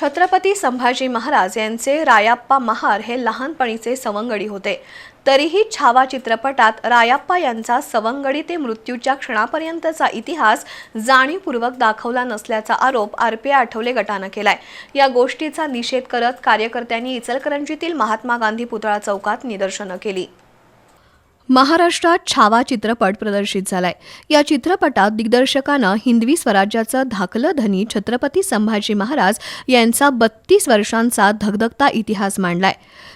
छत्रपती संभाजी महाराज यांचे रायाप्पा महार हे लहानपणीचे सवंगडी होते. तरीही छावा चित्रपटात रायाप्पा यांचा सवंगडी ते मृत्यूच्या क्षणापर्यंतचा इतिहास जाणीवपूर्वक दाखवला नसल्याचा आरोप आरपीआय आठवले गटानं केलाय. या गोष्टीचा निषेध करत कार्यकर्त्यांनी इचलकरंजीतील महात्मा गांधी पुतळा चौकात निदर्शनं केली. महाराष्ट्रात छावा चित्रपट प्रदर्शित झालाय. या चित्रपटात दिग्दर्शकानं हिंदवी स्वराज्याचं धाकलं धनी छत्रपती संभाजी महाराज यांचा बत्तीस वर्षांचा धगधगता इतिहास मांडलाय.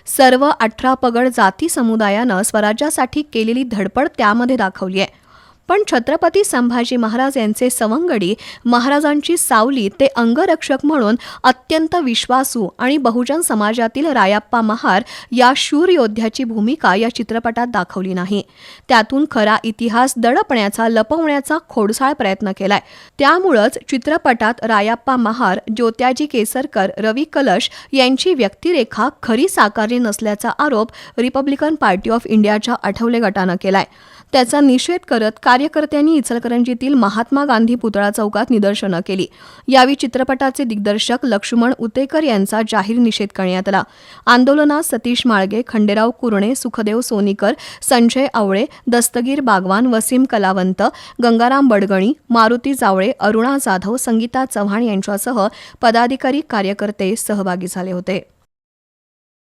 सर्व अठरा पगड जाती समुदायानं स्वराज्यासाठी केलेली धडपड त्यामध्ये दाखवली आहे. पण छत्रपती संभाजी महाराज यांचे सवंगडी महाराजांची सावली ते अंगरक्षक म्हणून अत्यंत विश्वासू आणि बहुजन समाजातील रायाप्पा महार या शूर योद्ध्याची भूमिका या चित्रपटात दाखवली नाही. त्यातून खरा इतिहास दडपण्याचा लपवण्याचा खोडसाळ प्रयत्न केलाय. त्यामुळंच चित्रपटात रायाप्पा महार ज्योत्याजी केसरकर रवी कलश यांची व्यक्तिरेखा खरी साकारली नसल्याचा आरोप रिपब्लिकन पार्टी ऑफ इंडियाच्या आठवले गटानं केलाय. त्याचा निषेध करत कार्यकर्त्यांनी इचलकरंजीतील महात्मा गांधी पुतळा चौकात निदर्शनं केली. यावेळी चित्रपटाचे दिग्दर्शक लक्ष्मण उतेकर यांचा जाहीर निषेध करण्यात आला. आंदोलनात सतीश माळगे खंडेराव कुरणे सुखदेव सोनीकर संजय आवळे दस्तगीर बागवान वसीम कलावंत गंगाराम बडगणी मारुती जावळे अरुणा जाधव संगीता चव्हाण यांच्यासह पदाधिकारी कार्यकर्ते सहभागी झाले होते.